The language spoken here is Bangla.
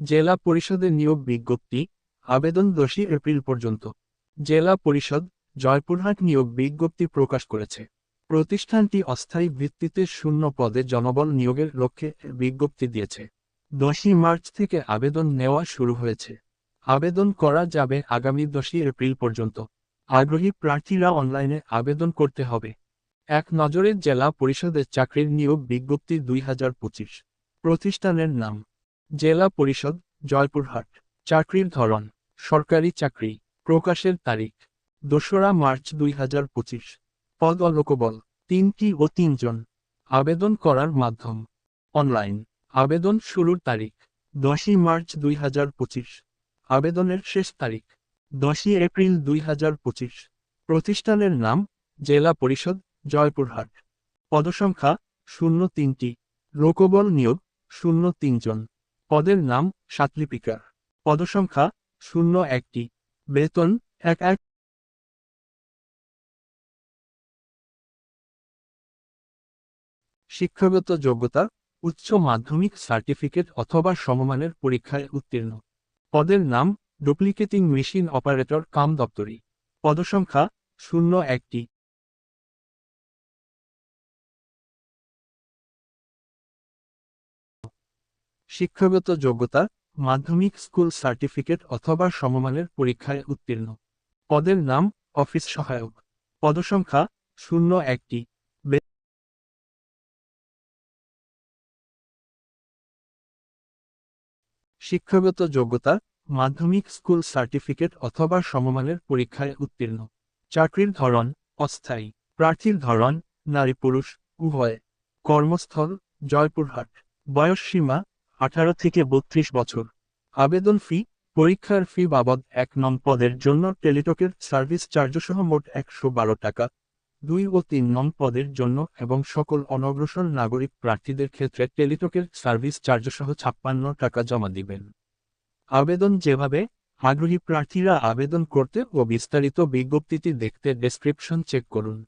জেলা পরিষদের নিয়োগ বিজ্ঞপ্তি, আবেদন দোষী এপ্রিল পর্যন্ত। জেলা পরিষদ, জয়পুরহাট নিয়োগ বিজ্ঞপ্তি প্রকাশ করেছে। প্রতিষ্ঠানটি অস্থায়ী ভিত্তিতে শূন্য পদে জনবল নিয়োগের লক্ষ্যে বিজ্ঞপ্তি দিয়েছে। দশই মার্চ থেকে আবেদন নেওয়া শুরু হয়েছে। আবেদন করা যাবে আগামী দশই এপ্রিল পর্যন্ত। আগ্রহী প্রার্থীরা অনলাইনে আবেদন করতে হবে। এক নজরে জেলা পরিষদের চাকরির নিয়োগ বিজ্ঞপ্তি দুই হাজার পঁচিশ। প্রতিষ্ঠানের নাম। জেলা পরিষদ, জয়পুরহাট। চাকরির ধরন, সরকারি চাকরি, প্রকাশের তারিখ, দোসরা মার্চ দুই হাজার পঁচিশ। পদ ও লোকবল তিনটি ও তিনজন। আবেদন করার মাধ্যম, অনলাইন। আবেদন শুরুর তারিখ, দশই মার্চ দুই হাজার পঁচিশ। আবেদনের শেষ তারিখ, দশই এপ্রিল দুই হাজার পঁচিশ। প্রতিষ্ঠানের নাম, জেলা পরিষদ, জয়পুরহাট। পদসংখ্যা, শূন্য তিনটি। লোকবল নিয়োগ, শূন্য তিনজন। পদের নাম সাতলিপিকার। পদসংখ্যা শূন্য একটি। বেতন এক এক শিক্ষাগত যোগ্যতা উচ্চ মাধ্যমিক সার্টিফিকেট অথবা সমমানের পরীক্ষায় উত্তীর্ণ। পদের নাম ডুপ্লিকেটিং মেশিন অপারেটর কাম দপ্তরি। পদসংখ্যা শূন্য একটি। শিক্ষাগত যোগ্যতা, মাধ্যমিক স্কুল সার্টিফিকেট অথবা সমমানের পরীক্ষায় উত্তীর্ণ। পদের নাম, অফিস সহায়ক। পদসংখ্যা, শূন্য একটি। শিক্ষাগত যোগ্যতা, মাধ্যমিক স্কুল সার্টিফিকেট অথবা সমমানের পরীক্ষায় উত্তীর্ণ। চাকরির ধরন, অস্থায়ী। প্রার্থীর ধরন নারী পুরুষ উভয়। কর্মস্থল, জয়পুরহাট। বয়স সীমা আঠারো থেকে বত্রিশ বছর। আবেদন ফি, পরীক্ষার ফি বাবদ এক নং পদের জন্য টেলিটকের সার্ভিস চার্জসহ মোট একশো বারো টাকা। দুই ও তিন নং পদের জন্য এবং সকল অনগ্রসর নাগরিক প্রার্থীদের ক্ষেত্রে টেলিটকের সার্ভিস চার্জসহ ছাপ্পান্ন টাকা জমা দিবেন। আবেদন যেভাবে আগ্রহী প্রার্থীরা আবেদন করতে ও বিস্তারিত বিজ্ঞপ্তিটি দেখতে ডেসক্রিপশন চেক করুন।